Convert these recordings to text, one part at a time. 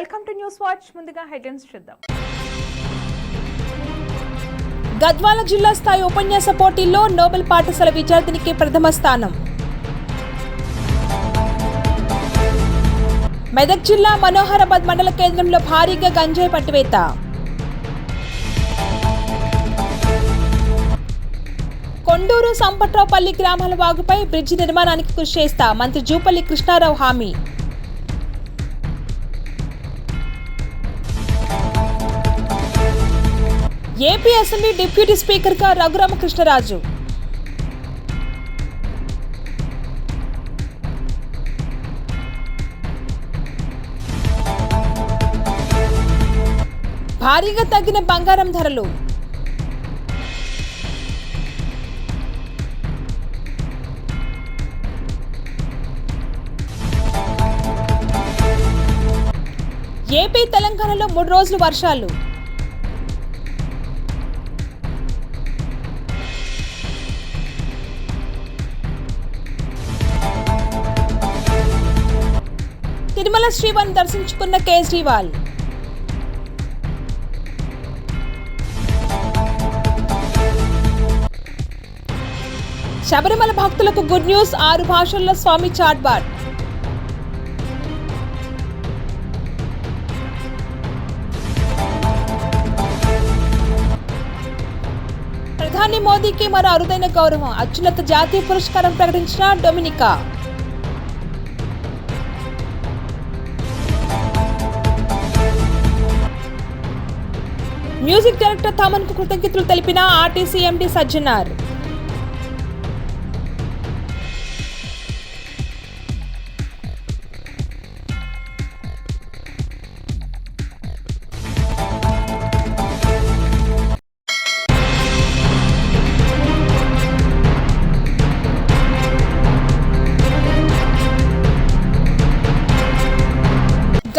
Welcome to news watch. ముందుగా headlines చూద్దాం. గద్వాల జిల్లా స్థాయి ఉపన్యాస పోటీల్లో నోబెల్ పాఠశాల విద్యార్థినికి ప్రథమ స్థానం. మెదక్ జిల్లా మనోహరాబాద్ మండల కేంద్రంలో భారీగా గంజాయి పట్టివేత. కొండూరు సంపట్రావుపల్లి గ్రామాల వాగుపై బ్రిడ్జి నిర్మాణానికి కృషి చేస్తా మంత్రి జూపల్లి కృష్ణారావు హామీ. ఏపీ అసెంబ్లీ డిప్యూటీ స్పీకర్గా రఘురామకృష్ణరాజు. భారీగా తగ్గిన బంగారం ధరలు. ఏపీ తెలంగాణలో మూడు రోజులు వర్షాలు. తిరుమల దర్శించుకున్న కేజ్రీవాల్. శబరిమల భక్తులకు గుడ్ న్యూస్ ఆరు భాషల్లో స్వామి చాట్బాట్. ప్రధాని మోదీకి మరో అరుదైన గౌరవం అత్యున్నత జాతీయ పురస్కారం ప్రకటించిన డొమినికా. మ్యూజిక్ డైరెక్టర్ థమన్కు కృతజ్ఞతలు తెలిపిన ఆర్టీసీ ఎండీ సజ్జనార్.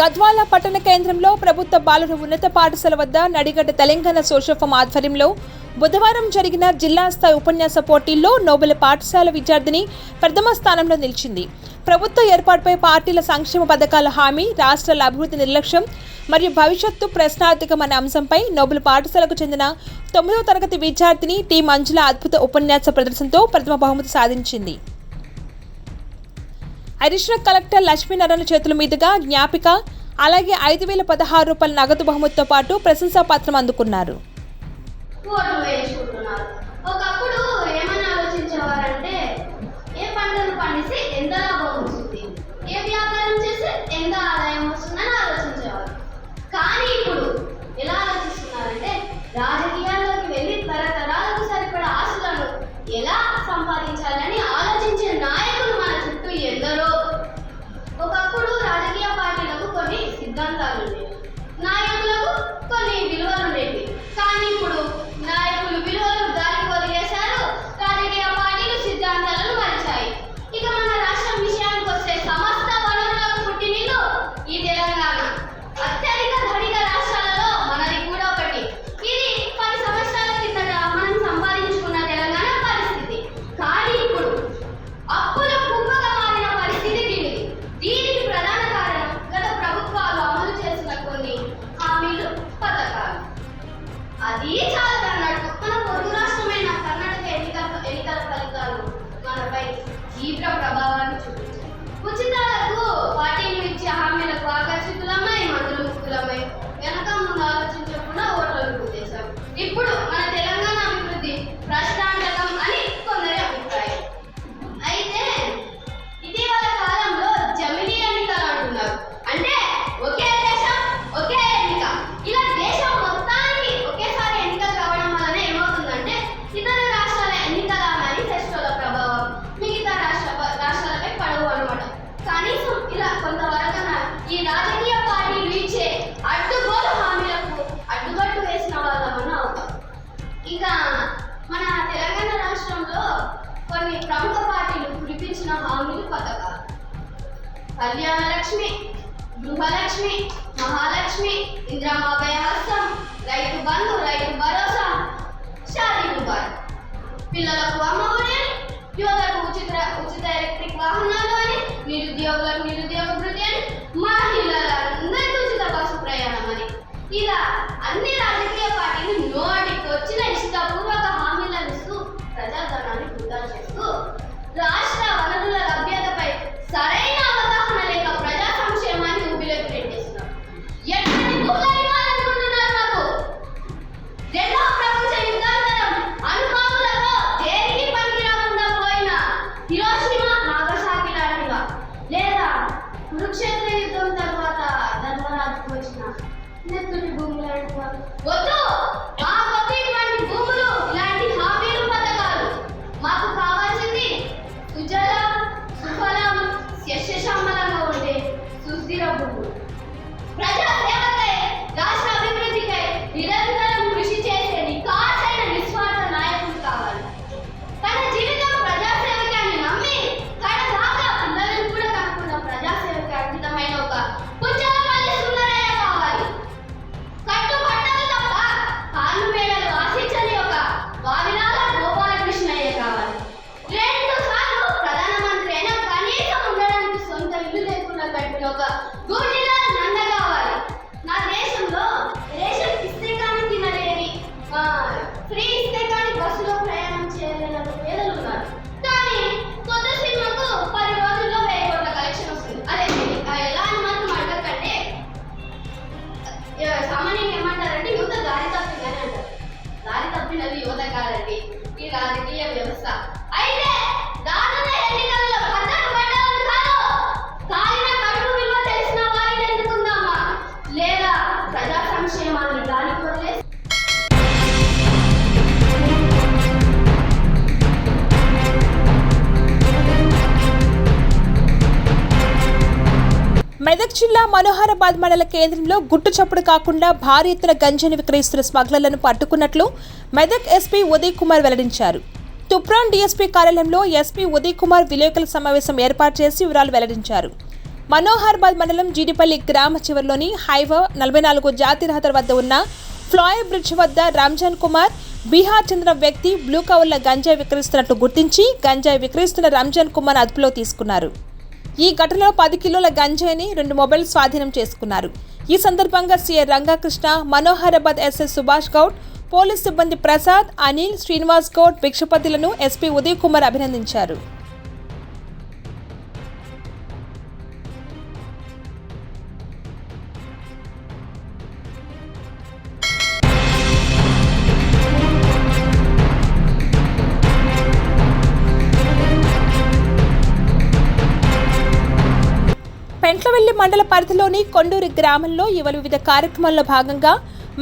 గద్వాల పట్టణ కేంద్రంలో ప్రభుత్వ బాలుర ఉన్నత పాఠశాల వద్ద నడిగడ్డ తెలంగాణ సోషఫం ఆధ్వర్యంలో బుధవారం జరిగిన జిల్లా స్థాయి ఉపన్యాస పోటీల్లో నోబెల్ పాఠశాల విద్యార్థిని ప్రథమ స్థానంలో నిలిచింది. ప్రభుత్వ ఏర్పాటుపై పార్టీల సంక్షేమ పథకాల హామీ రాష్ట్రాల అభివృద్ధి నిర్లక్ష్యం మరియు భవిష్యత్తు ప్రశ్నార్థకమనే అంశంపై నోబెల్ పాఠశాలకు చెందిన తొమ్మిదవ తరగతి విద్యార్థిని టి. మంజుల అద్భుత ఉపన్యాస ప్రదర్శనతో ప్రథమ బహుమతి సాధించింది. అడిషనల్ కలెక్టర్ లక్ష్మీనారాయణ చేతుల మీదుగా జ్ఞాపిక అలాగే ఐదు వేల పదహారు రూపాయల నగదు బహుమతితో పాటు ప్రశంసా పత్రం అందుకున్నారు. ఒకప్పుడు ఏమని ఆలోచించేవారంటే ఏ పండిస్తే ఎంత లాభం వస్తుంది? ఏ వ్యాపారం చేస్తే ఎంత ఆదాయం వస్తుందని ఆలోచించేవారు. కానీ ఇప్పుడు ఎలా ఆలోచిస్తున్నారంటే రాజకీయాల్లోకి కళ్యాణలక్ష్మి గృహలక్ష్మి మహాలక్ష్మి ఇంద్రమాభయ హస్తం రైతు బంధు రైతు భరోసా షాదీ ముబారక్ పిల్లలకు అమ్మఒడి యువతకు ఉచిత ఉచిత ఎలక్ట్రిక్ వాహనాలు అని నిరుద్యోగులకు నిరుద్యోగ వృద్ధి అని మహిళలందరికీ ఉచిత ఇలా అన్ని రాజకీయ పార్టీలు నోటికి వచ్చిన ఇష్టపూర్వక హామీలను ఇస్తూ ప్రజాధనాన్ని వృధా చేస్తూ రాష్ట్ర मैं तुझे बुमला रखा वो तो మెదక్ జిల్లా మనోహరాబాద్ మండల కేంద్రంలో గుట్టు చప్పుడు కాకుండా భారీ ఎత్తున గంజాన్ని విక్రయిస్తున్న స్మగ్లర్లను పట్టుకున్నట్లు మెదక్ ఎస్పీ ఉదయ్ కుమార్ వెల్లడించారు. తుప్రాన్ డీఎస్పీ కార్యాలయంలో ఎస్పీ ఉదయ్ కుమార్ విలేకరుల సమావేశం ఏర్పాటు చేసి వివరాలు వెల్లడించారు. మనోహరాబాద్ మండలం జీడిపల్లి గ్రామ చివరిలోని హైవా నలభై నాలుగు జాతీయ రహదారి వద్ద ఉన్న ఫ్లాయర్ బ్రిడ్జ్ వద్ద రంజాన్ కుమార్ బీహార్ చెందిన వ్యక్తి బ్లూ కవర్ల గంజాయి విక్రయిస్తున్నట్లు గుర్తించి గంజాయి విక్రయిస్తున్న రంజాన్ కుమార్ అదుపులో తీసుకున్నారు. ఈ ఘటనలో పది కిలోల గంజాయిని రెండు మొబైల్ స్వాధీనం చేసుకున్నారు. ఈ సందర్భంగా CI Rangakrishna Manoharabad SS Subhash Goud police సిబ్బంది ప్రసాద్ అనిల్ శ్రీనివాస్ గౌడ్ భిక్షపతులను ఎస్పీ ఉదయ్ కుమార్ అభినందించారు. పెంట్లవెల్లి మండల పరిధిలోని కొండూరి గ్రామంలో ఇవాళ వివిధ కార్యక్రమాల్లో భాగంగా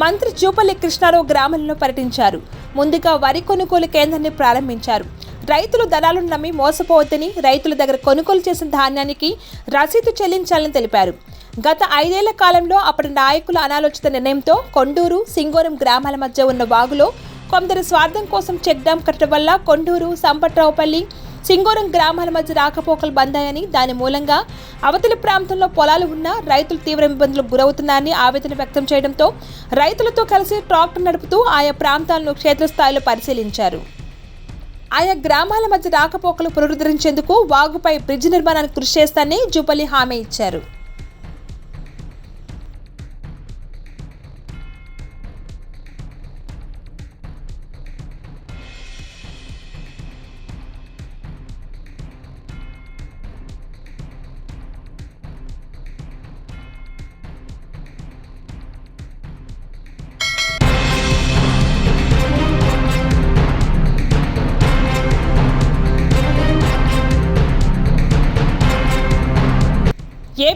మంత్రి జూపల్లి కృష్ణారావు గ్రామంలో పర్యటించారు. ముందుగా వరి కొనుగోలు కేంద్రాన్ని ప్రారంభించారు. రైతులు దళాలను నమ్మి మోసపోవద్దని రైతుల దగ్గర కొనుగోలు చేసిన ధాన్యానికి రసీదు చెల్లించాలని తెలిపారు. గత ఐదేళ్ళ కాలంలో అప్పటి నాయకుల అనాలోచిత నిర్ణయంతో కొండూరు సింగోరం గ్రామాల మధ్య ఉన్న వాగులో కొందరు స్వార్థం కోసం చెక్ డ్యాం కట్టడం వల్ల కొండూరు సంపట్రావుపల్లి సింగోరం గ్రామాల మధ్య రాకపోకలు బందాయని దాని మూలంగా అవతలి ప్రాంతంలో పొలాలు ఉన్న రైతులు తీవ్ర ఇబ్బందులకు గురవుతున్నారని ఆవేదన వ్యక్తం చేయడంతో రైతులతో కలిసి ట్రాక్టర్ నడుపుతూ ఆయా ప్రాంతాలను క్షేత్రస్థాయిలో పరిశీలించారు. ఆయా గ్రామాల మధ్య రాకపోకలు పునరుద్ధరించేందుకు వాగుపై బ్రిడ్జ్ నిర్మాణానికి కృషి చేస్తానని జూపల్లి హామీ ఇచ్చారు.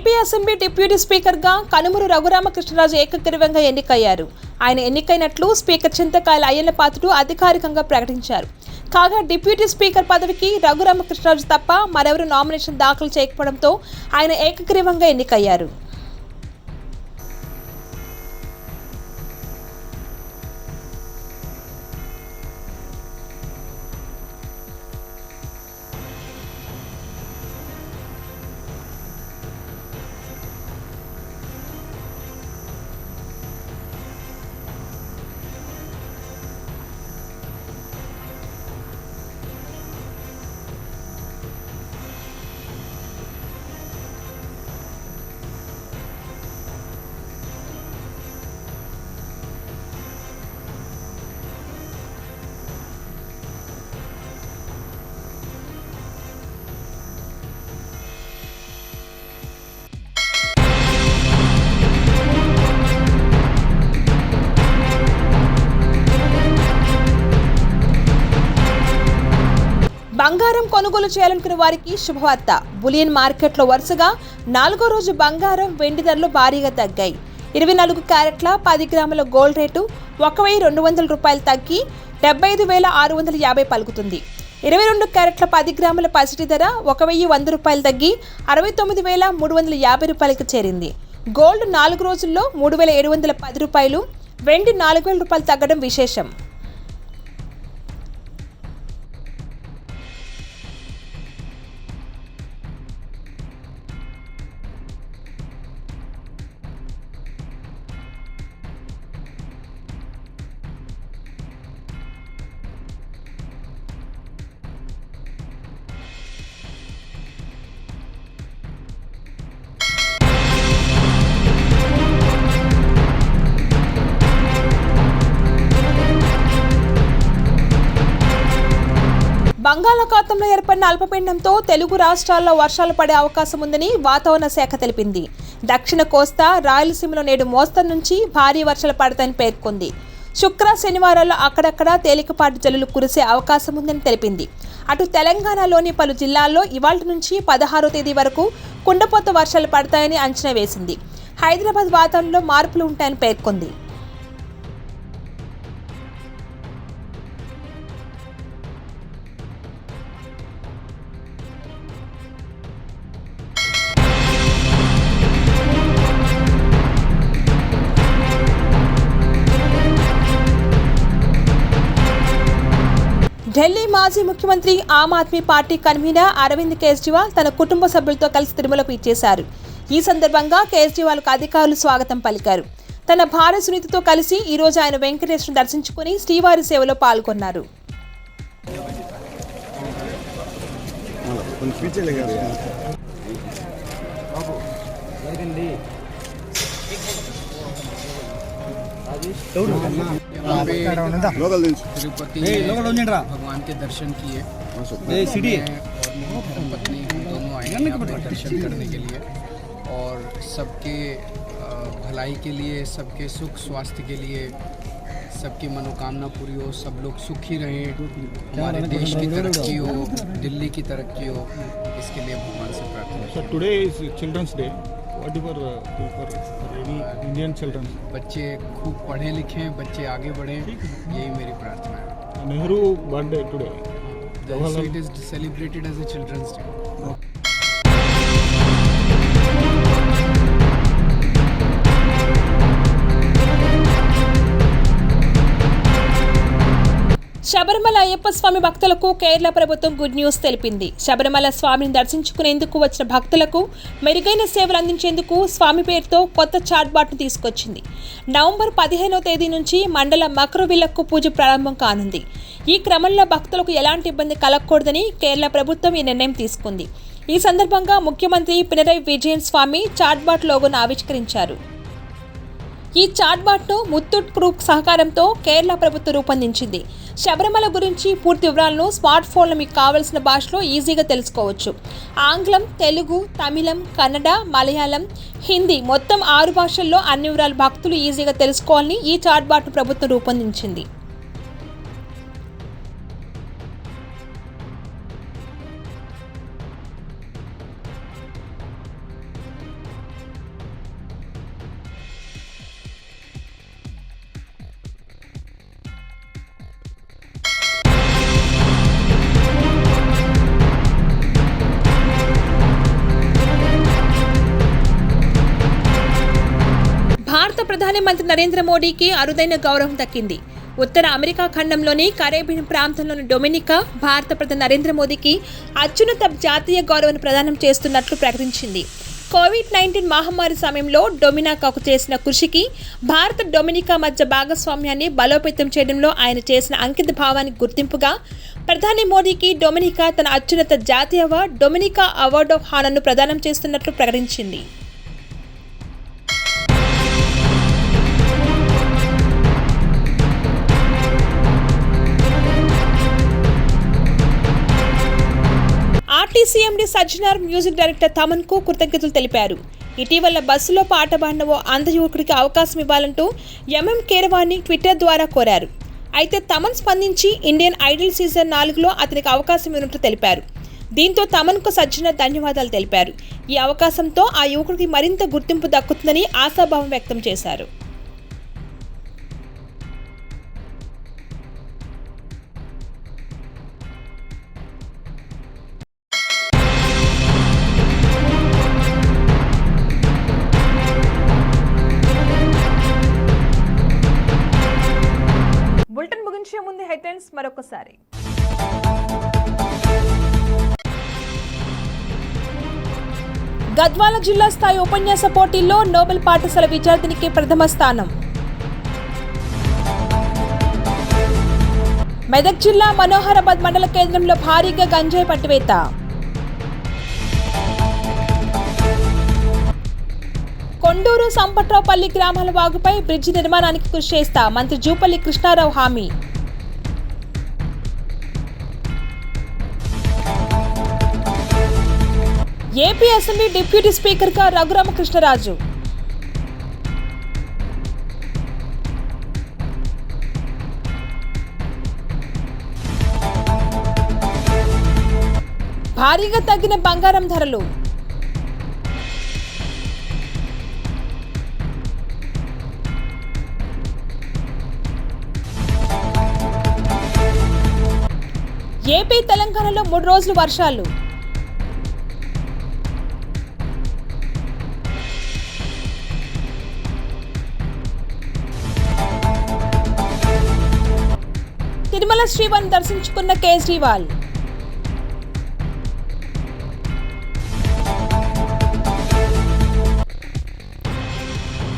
ఏపీ అసెంబ్లీ డిప్యూటీ స్పీకర్గా కనుమూరు రఘురామకృష్ణరాజు ఏకగ్రీవంగా ఎన్నికయ్యారు. ఆయన ఎన్నికైనట్లు స్పీకర్ చింతకాయల అయ్యన్న పాత్రుడు అధికారికంగా ప్రకటించారు. కాగా డిప్యూటీ స్పీకర్ పదవికి రఘురామకృష్ణరాజు తప్ప మరెవరు నామినేషన్ దాఖలు చేయకపోవడంతో ఆయన ఏకగ్రీవంగా ఎన్నికయ్యారు. కొనుగోలు చేయాలనుకున్న వారికి శుభవార్త. బులియన్ మార్కెట్లో వరుసగా నాలుగో రోజు బంగారం వెండి ధరలు భారీగా తగ్గాయి. ఇరవై నాలుగు క్యారెట్ల పది గ్రాముల గోల్డ్ రేటు ఒక వెయ్యి రెండు వందల రూపాయలు తగ్గి డెబ్బై ఐదు వేల ఆరు వందల యాభై పలుకుతుంది. ఇరవై రెండు క్యారెట్ల పది గ్రాముల పసిటి ధర ఒక వెయ్యి వంద రూపాయలు తగ్గి అరవై తొమ్మిది వేల మూడు వందల యాభై రూపాయలకు చేరింది. గోల్డ్ నాలుగు రోజుల్లో మూడు వేల ఏడు వందల పది రూపాయలు వెండి నాలుగు వేల రూపాయలు తగ్గడం విశేషం. ఏర్పడిన అల్పపీడనంతో తెలుగు రాష్ట్రాల్లో వర్షాలు పడే అవకాశం ఉందని వాతావరణ శాఖ తెలిపింది. దక్షిణ కోస్తా రాయలసీమలో నేడు మోస్తరు నుంచి భారీ వర్షాలు పడతాయని పేర్కొంది. శుక్ర శనివారాల్లో అక్కడక్కడ తేలికపాటి జల్లులు కురిసే అవకాశం ఉందని తెలిపింది. అటు తెలంగాణలోని పలు జిల్లాల్లో ఇవాళ నుంచి పదహారో తేదీ వరకు కుండపోత వర్షాలు పడతాయని అంచనా వేసింది. హైదరాబాద్ వాతావరణంలో మార్పులు ఉంటాయని పేర్కొంది. ఢిల్లీ మాజీ ముఖ్యమంత్రి ఆమ్ ఆద్మీ పార్టీ కన్వీనర్ అరవింద్ కేజ్రీవాల్ తన కుటుంబ సభ్యులతో కలిసి తిరుమలకు ఇచ్చేశారు ఈ సందర్భంగా కేజ్రీవాల్కు అధికారులు స్వాగతం పలికారు. తన భార్య సునీతతో కలిసి ఈ రోజు ఆయన వెంకటేశ్వరం దర్శించుకుని శ్రీవారి సేవలో పాల్గొన్నారు. भगवान के दर्शन किए आए दर्शन करने के लिए और सबके भलाई के लिए सबके सुख स्वास्थ्य के लिए सबकी मनोकामना पूरी हो सब लोग सुखी रहें हमारे देश की तरक्की हो दिल्ली की तरक्की हो इसके लिए भगवान से प्रार्थना today is children's day whatever uh, for, बच्चे खूब पढ़े लिखे बच्चे आगे बढ़े यही मेरी प्रार्थना है। Nehru birthday today it is celebrated as a children's day Sabarimala Ayyappa Swamy భక్తులకు కేరళ ప్రభుత్వం గుడ్ న్యూస్ తెలిపింది. శబరిమల స్వామిని దర్శించుకునేందుకు వచ్చిన భక్తులకు మెరుగైన సేవలు అందించేందుకు స్వామి పేరుతో కొత్త చాట్బాట్ను తీసుకొచ్చింది. నవంబర్ పదిహేనో తేదీ నుంచి మండల మకరవిలక్కు పూజ ప్రారంభం కానుంది. ఈ క్రమంలో భక్తులకు ఎలాంటి ఇబ్బంది కలగకూడదని కేరళ ప్రభుత్వం ఈ నిర్ణయం తీసుకుంది. ఈ సందర్భంగా ముఖ్యమంత్రి పినరై విజయన్ స్వామి చాట్బాట్ లోగోను ఆవిష్కరించారు. ఈ చాట్బాట్ను ముత్తూట్ గ్రూప్ సహకారంతో కేరళ ప్రభుత్వం రూపొందించింది. శబరిమల గురించి పూర్తి వివరాలను స్మార్ట్ ఫోన్లో మీకు కావలసిన భాషలో ఈజీగా తెలుసుకోవచ్చు. ఆంగ్లం తెలుగు తమిళం కన్నడ మలయాళం హిందీ మొత్తం ఆరు భాషల్లో అన్ని వివరాలు భక్తులు ఈజీగా తెలుసుకోవాలని ఈ చాట్బాట్ను ప్రభుత్వం రూపొందించింది. ప్రధానమంత్రి ప్రధాని మంత్రి నరేంద్ర మోడీకి అరుదైన గౌరవం దక్కింది. ఉత్తర అమెరికా ఖండంలోని కరేబియన్ ప్రాంతంలోని డొమినికా భారత ప్రధాని నరేంద్ర మోదీకి అత్యున్నత జాతీయ గౌరవాన్ని ప్రదానం చేస్తున్నట్లు ప్రకటించింది. కోవిడ్ నైన్టీన్ మహమ్మారి సమయంలో డొమినికాకు చేసిన కృషికి భారత డొమినికా మధ్య భాగస్వామ్యాన్ని బలోపేతం చేయడంలో ఆయన చేసిన అంకిత భావానికి గుర్తింపుగా ప్రధాని మోదీకి డొమినికా తన అత్యున్నత జాతీయ డొమినికా అవార్డ్ ఆఫ్ హానర్ను ప్రదానం చేస్తున్నట్లు ప్రకటించింది. ఆర్టీసీ సజ్జనార్ మ్యూజిక్ డైరెక్టర్ తమన్కు కృతజ్ఞతలు తెలిపారు. ఇటీవల బస్సులో పాట పాడిన ఓ అంధ యువకుడికి అవకాశం ఇవ్వాలంటూ ఎంఎం కేరవాణి ట్విట్టర్ ద్వారా కోరారు. అయితే తమన్ స్పందించి ఇండియన్ ఐడల్ సీజన్ నాలుగులో అతనికి అవకాశం ఇవ్వనట్లు తెలిపారు. దీంతో తమన్కు సజ్జన ధన్యవాదాలు తెలిపారు. ఈ అవకాశంతో ఆ యువకుడికి మరింత గుర్తింపు దక్కుతుందని ఆశాభావం వ్యక్తం చేశారు. హెడ్లైన్స్ మరొకసారి. గద్వాల జిల్లా స్థాయి ఉపన్యాస పోటీల్లో నోబెల్ పాఠశాల విద్యార్థినికి ప్రథమ స్థానం. మెదక్ జిల్లా మనోహరాబాద్ మండల కేంద్రంలో భారీగా గంజాయి పట్టివేత. కొండూరు సంపట్రావుపల్లి గ్రామాల వాగుపై బ్రిడ్జి నిర్మాణానికి కృషి చేస్తా మంత్రి జూపల్లి కృష్ణారావు హామీ. ఏపీ అసెంబ్లీ డిప్యూటీ స్పీకర్గా రఘురామకృష్ణరాజు. భారీగా తగ్గిన బంగారం ధరలు. ఏపీ తెలంగాణలో మూడు రోజులు వర్షాలు. తిరుమల శ్రీవారిని దర్శించుకున్న కేజ్రీవాల్.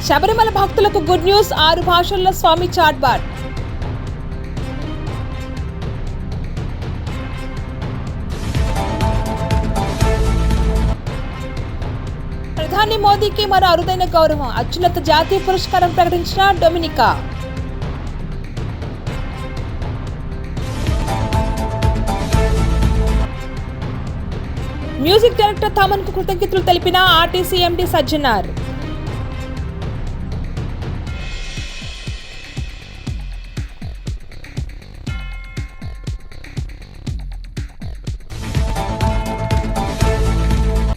శబరిమల భక్తులకు గుడ్ న్యూస్ ఆరు భాషల్లో స్వామి చాట్బాట్ ప్రధాని మోదీకి మరో అరుదైన గౌరవం అత్యున్నత జాతీయ పురస్కారం ప్రకటించిన డొమినికా. మ్యూజిక్ డైరెక్టర్ థమన్కు కృతజ్ఞతలు తెలిపిన ఆర్టీసీ ఎండీ సజ్జనార్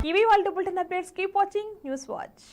ఇవి వాళ్ళ bulletin updates keep watching news watch